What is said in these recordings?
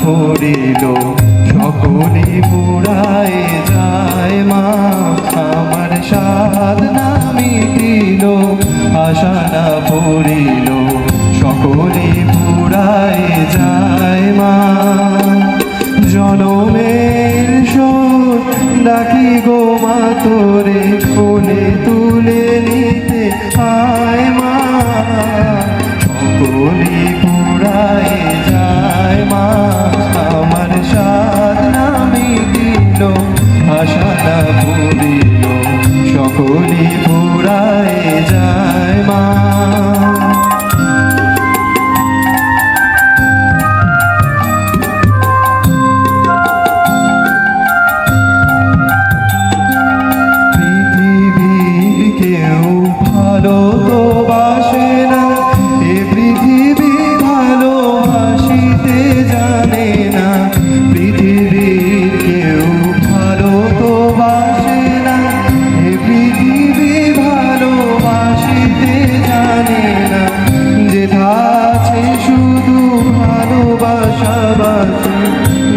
ভরিল সকলে পুরায় যায় মা। আমার সাধ না মিটিল আশা না পড়িল, সকলে পুরায় যায় মা। জনমের সোর ডাকি গো মা তোরে কোলে তুই সকলে পুরায় যায় মা। পৃথিবী কেউ ভালো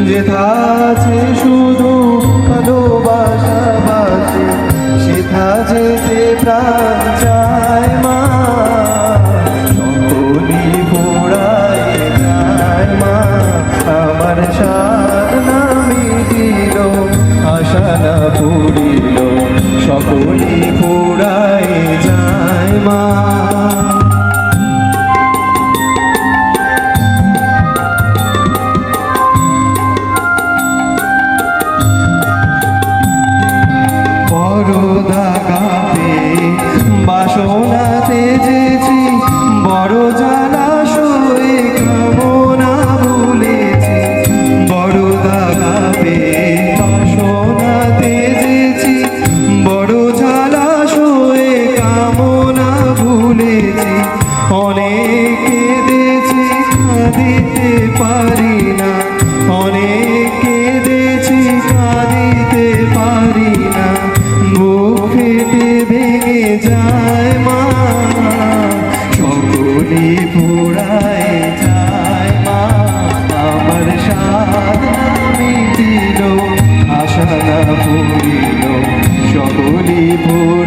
যেথা আছে শুধু ভালোবাসা বাসে সেথা যেতে প্রাণ চায় মা। সকলি পোড়ায় যায় মা। আমার সার নামি দিল, আশা না পুরিল সকলি পোড়ায় যায় মা। সকলে